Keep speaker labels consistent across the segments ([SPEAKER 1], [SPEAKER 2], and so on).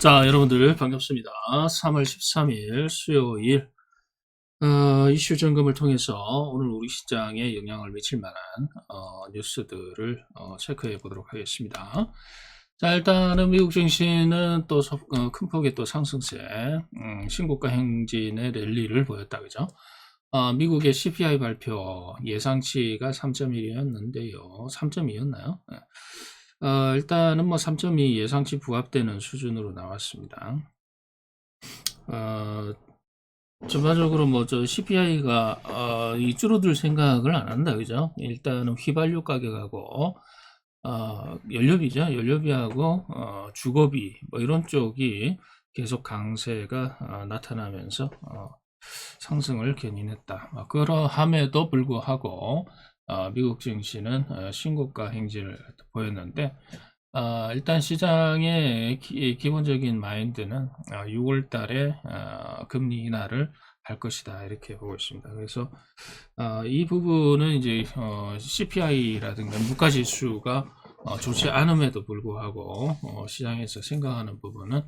[SPEAKER 1] 자, 여러분들 반갑습니다. 3월 13일 수요일 어, 이슈 점검을 통해서 오늘 우리 시장에 영향을 미칠 만한 어, 뉴스들을 어, 체크해 보도록 하겠습니다. 자, 일단은 미국 증시는 또 어, 큰 폭의 또 상승세, 음, 신고가 행진의 랠리를 보였다, 그죠? 어, 미국의 CPI 발표 예상치가 3.1이었는데요. 3.2였나요? 어, 일단은 뭐 3.2 예상치 부합되는 수준으로 나왔습니다. 어, 전반적으로 뭐 저 CPI가 어, 이 줄어들 생각을 안 한다, 그죠? 일단은 휘발유 가격하고 어, 연료비죠, 연료비하고 어, 주거비 뭐 이런 쪽이 계속 강세가 어, 나타나면서 어, 상승을 견인했다. 어, 그러함에도 불구하고 어, 미국 증시는 어, 신고가 행진을 보였는데 어, 일단 시장의 기, 본적인 마인드는 6월 달에 금리 인하를 할 것이다 이렇게 보고 있습니다. 그래서 이 부분은 이제 CPI라든가 물가 지수가 좋지 않음에도 불구하고 시장에서 생각하는 부분은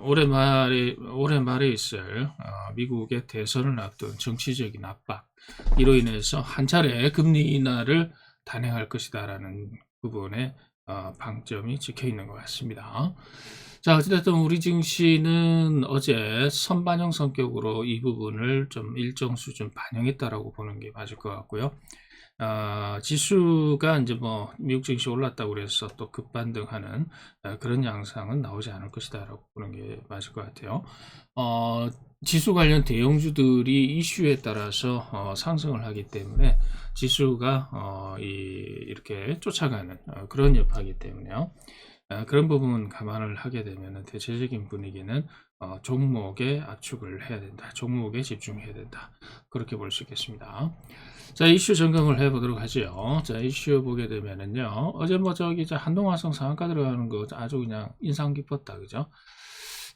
[SPEAKER 1] 올해 말에 올해 말에 있을 미국의 대선을 앞둔 정치적인 압박 이로 인해서 한 차례 금리 인하를 단행할 것이다라는 부분에 어, 방점이 찍혀 있는 것 같습니다. 자, 어쨌든 우리 증시는 어제 선반영 성격으로 이 부분을 좀 일정 수준 반영했다라고 보는 게 맞을 것 같고요. 어, 지수가 이제 뭐 미국 증시 올랐다고 그래서 또 급반등하는 어, 그런 양상은 나오지 않을 것이다라고 보는 게 맞을 것 같아요. 어, 지수 관련 대형주들이 이슈에 따라서 어, 상승을 하기 때문에 지수가 어, 이, 이렇게 쫓아가는 어, 그런 여파이기 때문에요. 어, 그런 부분 감안을 하게 되면 대체적인 분위기는 어, 종목에 압축을 해야 된다. 종목에 집중해야 된다. 그렇게 볼 수 있겠습니다. 자, 이슈 점검을 해보도록 하죠. 자, 이슈 보게 되면은요. 어제 뭐 저기 한동화성 상한가 들어가는 거 아주 그냥 인상 깊었다. 그죠?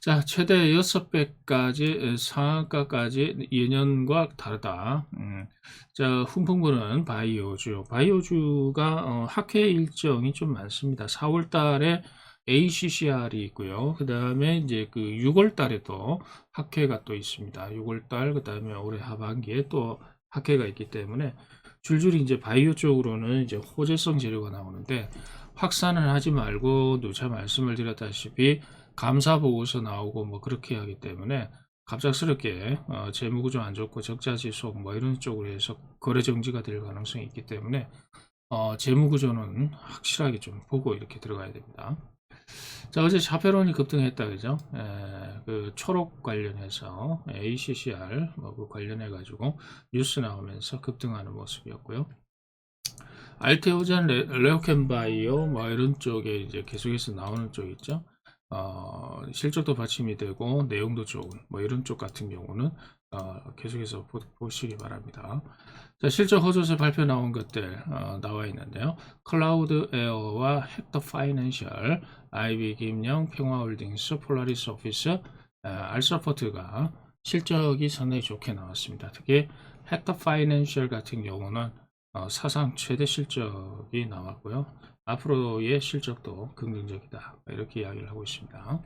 [SPEAKER 1] 자, 최대 6배까지 상한가까지 예년과 다르다. 음, 자, 훈풍부는 바이오주. 바이오주가 어, 학회 일정이 좀 많습니다. 4월 달에 ACCR이 있고요. 그 다음에 이제 그 6월 달에도 학회가 또 있습니다. 6월 달, 그 다음에 올해 하반기에 또 학회가 있기 때문에 줄줄이 이제 바이오 쪽으로는 이제 호재성 재료가 나오는데 확산을 하지 말고 누차 말씀을 드렸다시피 감사 보고서 나오고 뭐 그렇게 하기 때문에 갑작스럽게 어, 재무구조 안 좋고 적자 지속 뭐 이런 쪽으로 해서 거래 정지가 될 가능성이 있기 때문에 어, 재무구조는 확실하게 좀 보고 이렇게 들어가야 됩니다. 자, 어제 자페론이 급등했다, 그죠? 에, 그 초록 관련해서 ACCR 뭐 그 관련해 가지고 뉴스 나오면서 급등하는 모습이었고요. 알테오젠, 레오캔바이오 뭐 이런 쪽에 이제 계속해서 나오는 쪽 있죠. 어, 실적도 받침이 되고 내용도 좋은 뭐 이런 쪽 같은 경우는 어, 계속해서 보, 시기 바랍니다. 자, 실적 허조서 발표 나온 것들 어, 나와 있는데요. 클라우드 에어와 헥터 파이낸셜, 아이비 김영, 평화홀딩스, 폴라리스 오피스, 알서포트가 실적이 상당히 좋게 나왔습니다. 특히 헥터 파이낸셜 같은 경우는 어, 사상 최대 실적이 나왔고요. 앞으로의 실적도 긍정적이다. 이렇게 이야기를 하고 있습니다.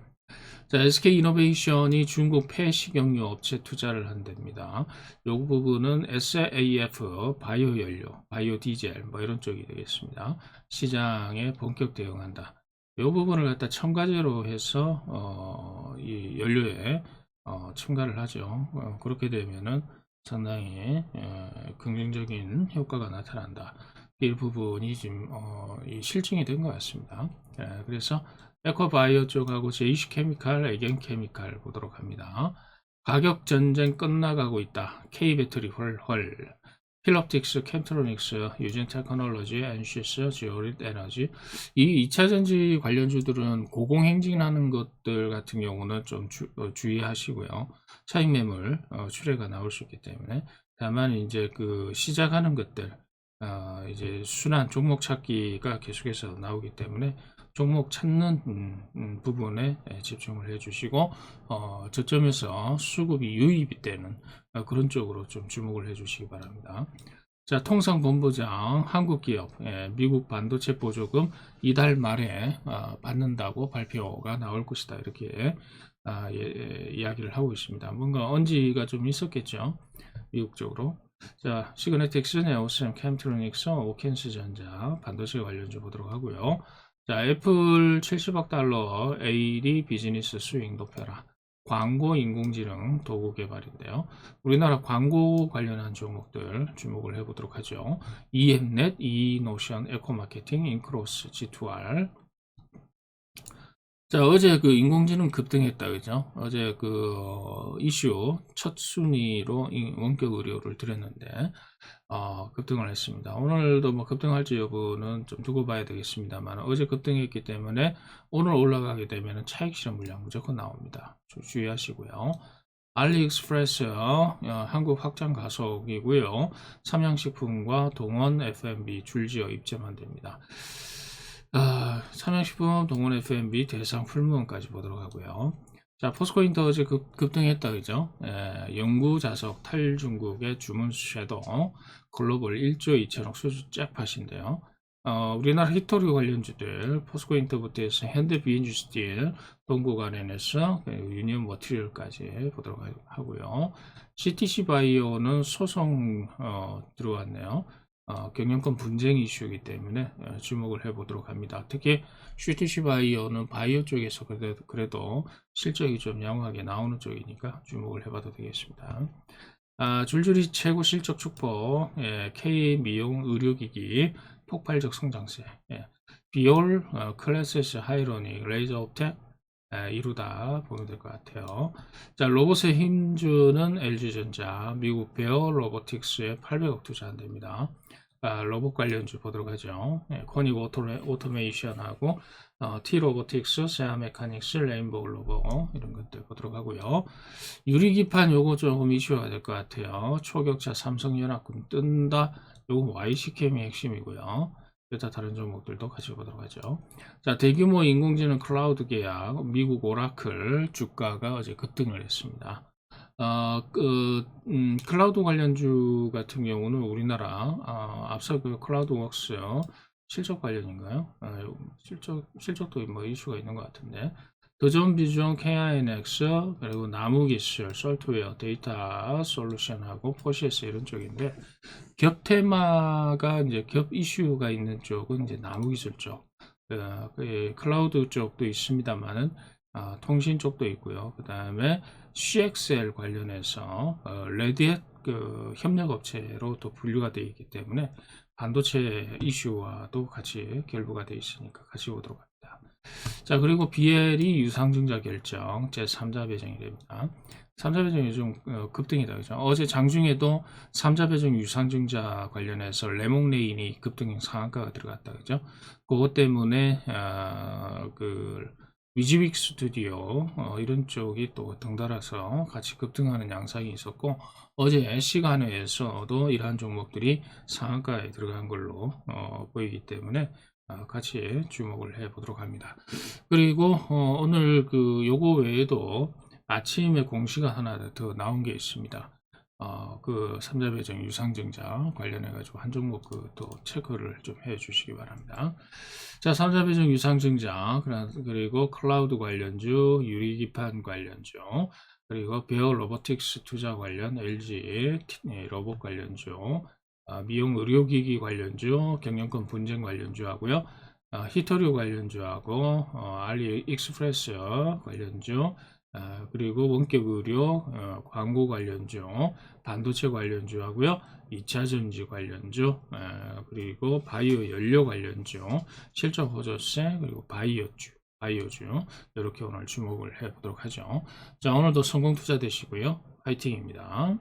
[SPEAKER 1] 자, SK 이노베이션이 중국 폐식용유 업체 투자를 한답니다. 이 부분은 SAF 바이오 연료, 바이오 디젤 뭐 이런 쪽이 되겠습니다. 시장에 본격 대응한다. 이 부분을 갖다 첨가제로 해서 어, 이 연료에 어, 첨가를 하죠. 어, 그렇게 되면은 상당히 어, 긍정적인 효과가 나타난다. 일부분이 지금 어, 실증이 된 것 같습니다. 예, 그래서 에코바이오 쪽하고 제이시 케미칼, 에겐 케미칼 보도록 합니다. 가격 전쟁 끝나가고 있다. K 배터리 헐헐. 필롭틱스, 캠트로닉스, 유진 테크놀로지, 엔시스, 지오릿 에너지. 이 2차 전지 관련주들은 고공행진하는 것들 같은 경우는 좀 주, 어, 의하시고요 차익 매물 어, 출회가 나올 수 있기 때문에 다만 이제 그 시작하는 것들 어, 이제 순환 종목 찾기가 계속해서 나오기 때문에 종목 찾는 음, 음, 부분에 예, 집중을 해 주시고 어, 저점에서 수급이 유입이 되는 어, 그런 쪽으로 좀 주목을 해 주시기 바랍니다. 자, 통상 본부장 한국 기업 예, 미국 반도체 보조금 이달 말에 아, 받는다고 발표가 나올 것이다 이렇게 아, 예, 예, 이야기를 하고 있습니다. 뭔가 언지가 좀 있었겠죠 미국 쪽으로. 자, 시그네틱스, 네오셈, 캠트로닉스, 오켄스 전자 반도체 관련주 보도록 하고요. 자, 애플 70억 달러 AD 비즈니스 수익 높여라. 광고 인공지능 도구 개발인데요. 우리나라 광고 관련한 종목들 주목을 해보도록 하죠. EM넷, 이노션, 에코마케팅, 인크로스, G2R. 자, 어제 그 인공지능 급등했다, 그죠? 어제 그 어, 이슈 첫 순위로 이 원격 의료를 드렸는데, 어, 급등을 했습니다. 오늘도 뭐 급등할지 여부는 좀 두고 봐야 되겠습니다만, 어제 급등했기 때문에 오늘 올라가게 되면 차익 실현 물량 무조건 나옵니다. 주- 주의하시고요. 알리익스프레스 어, 한국 확장 가속이고요. 삼양식품과 동원 F&B 줄지어 입점한 됩니다. 아, 삼양식품, 동원 F&B 대상 풀무원까지 보도록 하고요. 자, 포스코인터 어제 급, 급등했다, 그죠? 예, 영구 자석 탈중국의 주문 섀도우 글로벌 1조 2천억 수주 잭팟인데요. 어, 우리나라 히토리 관련주들 포스코인터부터 해서 현대 비엔주 스틸, 동구관련해서 유니온 머티리얼까지 보도록 하- 하고요. CTC 바이오는 소송 어, 들어왔네요. 어, 경영권 분쟁 이슈이기 때문에 어, 주목을 해보도록 합니다. 특히 CTC 바이오는 바이오 쪽에서 그래도, 그래도 실적이 좀 양호하게 나오는 쪽이니까 주목을 해봐도 되겠습니다. 아, 줄줄이 최고 실적 축복, 예, K 미용 의료기기 폭발적 성장세, 예, 비올, 어, 클래스스 하이로닉, 레이저 예, 이루다 보면 될 것 같아요. 자, 로봇의 힘주는 LG전자, 미국 베어 로보틱스에 800억 투자한답니다. 아, 로봇 관련주 보도록 하죠. 예, 코닉 오토레, 오토메이션하고 어, T 로보틱스, 세아 메카닉스, 레인보우 로봇 이런 것들 보도록 하고요. 유리기판 요거 조금 이슈가 될 것 같아요. 초격차 삼성연합군 뜬다. 요거 YC캠이 핵심이고요. 여타 다른 종목들도 같이 보도록 하죠. 자, 대규모 인공지능 클라우드 계약, 미국 오라클 주가가 어제 급등을 했습니다. 어, 그, 음, 클라우드 관련주 같은 경우는 우리나라, 어, 앞서 그 클라우드 웍스 실적 관련인가요? 아, 요- 실적, 실적도 뭐 이슈가 있는 것 같은데. 더존 비전, KINX, 그리고 나무 기술, 솔트웨어, 데이터 솔루션하고 포시에스 이런 쪽인데, 겹 테마가 이제 겹 이슈가 있는 쪽은 이제 나무 기술 쪽, 어, 그 클라우드 쪽도 있습니다만은, 아, 통신 쪽도 있고요. 그 다음에 CXL 관련해서 어, 레디엣 그 협력 업체로 또 분류가 되어 있기 때문에 반도체 이슈와도 같이 결부가 되어 있으니까 같이 보도록 합니다. 자 그리고 BL이 유상증자 결정 제 3자 배정이 됩니다. 3자 배정이 좀 어, 급등이다 그죠? 어제 장중에도 3자 배정 유상증자 관련해서 레몽레인이 급등 상한가가 들어갔다 그죠? 그것 때문에 아, 그 위즈윅 스튜디오 어, 이런 쪽이 또 덩달아서 같이 급등하는 양상이 있었고 어제 시간에서도 이러한 종목들이 상한가에 들어간 걸로 어, 보이기 때문에 아, 같이 주목을 해 보도록 합니다. 그리고 어, 오늘 그 요거 외에도 아침에 공시가 하나 더 나온 게 있습니다. 어, 그 삼자 배정 유상증자 관련해 가지고 한 종목 그 또 체크를 좀 해 주시기 바랍니다. 자, 삼자 배정 유상증자 그리고 클라우드 관련주, 유리기판 관련주, 그리고 베어 로보틱스 투자 관련 LG 예, 로봇 관련주, 아, 미용 의료기기 관련주, 경영권 분쟁 관련주 하고요. 아, 히터류 관련주하고 어, 알리익스프레스 관련주, 아, 그리고 원격 의료, 어, 광고 관련주, 반도체 관련주 하고요. 2차 전지 관련주, 아, 그리고 바이오 연료 관련주, 실적 호조세, 그리고 바이오주, 바이오주 이렇게 오늘 주목을 해 보도록 하죠. 자, 오늘도 성공 투자 되시고요. 화이팅입니다.